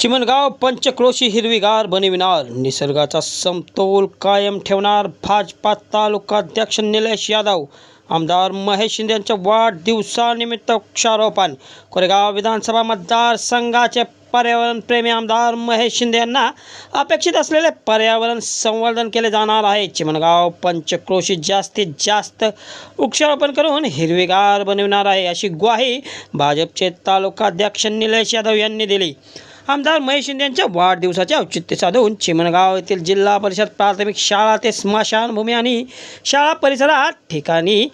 चिमणगाव पंचक्रोशी हिरवीगार बनविणार. निसर्गाचा समतोल कायम ठेवणार भाजपा तालुकाध्यक्ष निलेश यादव. आमदार महेश शिंदे यांच्या वाढदिवसानिमित्त वृक्षारोपण कोरेगाव विधानसभा मतदारसंघाचे पर्यावरणप्रेमी आमदार महेश शिंदे यांना अपेक्षित असलेले पर्यावरण संवर्धन केले जाणार आहे. चिमणगाव पंचक्रोशी जास्तीत जास्त वृक्षारोपण करून हिरवीगार बनविणार आहे अशी ग्वाही भाजपचे तालुकाध्यक्ष निलेश यादव यांनी दिली. आमदार महेश शिंदे यांच्या वाढदिवसाचे औचित्य साधून चिमणगाव येथील जिल्हा परिषद प्राथमिक शाळा ते स्मशानभूमी आणि शाळा परिसरात ठिकाणी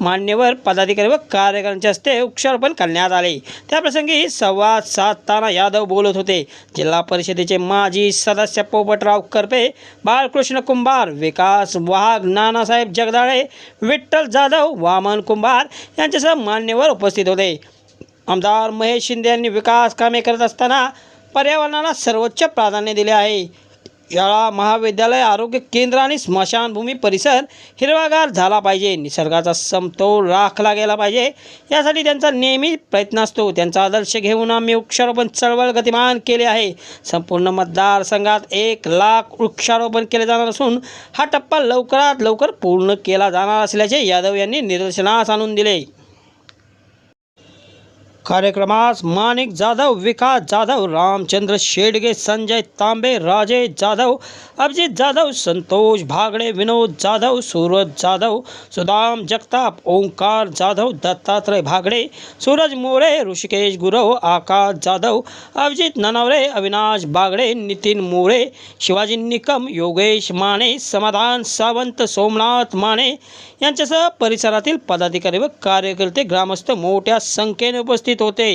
मान्यवर पदाधिकारी व कार्यकर्त्यांच्या हस्ते वृक्षारोपण करण्यात आले. त्याप्रसंगी संवाद साधताना यादव बोलत होते. जिल्हा परिषदेचे माजी सदस्य पोपटराव करपे बाळकृष्ण कुंभार विकास वाघ नानासाहेब जगदाळे विठ्ठल जाधव वामन कुंभार यांच्यासह मान्यवर उपस्थित होते. आमदार महेश शिंदे यांनी विकास कामे करत असताना पर्यावरणाला सर्वोच्च प्राधान्य दिले आहे. याळा महाविद्यालय आरोग्य केंद्र आणि स्मशानभूमी परिसर हिरवागार झाला पाहिजे. निसर्गाचा समतोल राखला गेला पाहिजे. यासाठी त्यांचा नेहमी प्रयत्न असतो. त्यांचा आदर्श घेऊन आम्ही वृक्षारोपण चळवळ गतिमान केले आहे. संपूर्ण मतदारसंघात एक लाख वृक्षारोपण केले जाणार असून हा टप्पा लवकरात लवकर पूर्ण केला जाणार असल्याचे यादव यांनी निदर्शनास आणून दिले. कार्यक्रमास माणिक जाधव विकास जाधव रामचंद्र शेडगे संजय तांबे राजेश जाधव अभिजित जाधव संतोष भागडे विनोद जाधव सूरज जाधव सुदाम जगताप ओंकार जाधव दत्तात्रय भागडे सूरज मोरे ऋषिकेश गुरव आकाश जाधव अभिजित ननवरे अविनाश बागडे नितीन मोरे शिवाजी निकम योगेश माने समाधान सावंत सोमनाथ माने यांच्यासह परिसरातील पदाधिकारी व कार्यकर्ते ग्रामस्थ मोठ्या संख्येने उपस्थित होते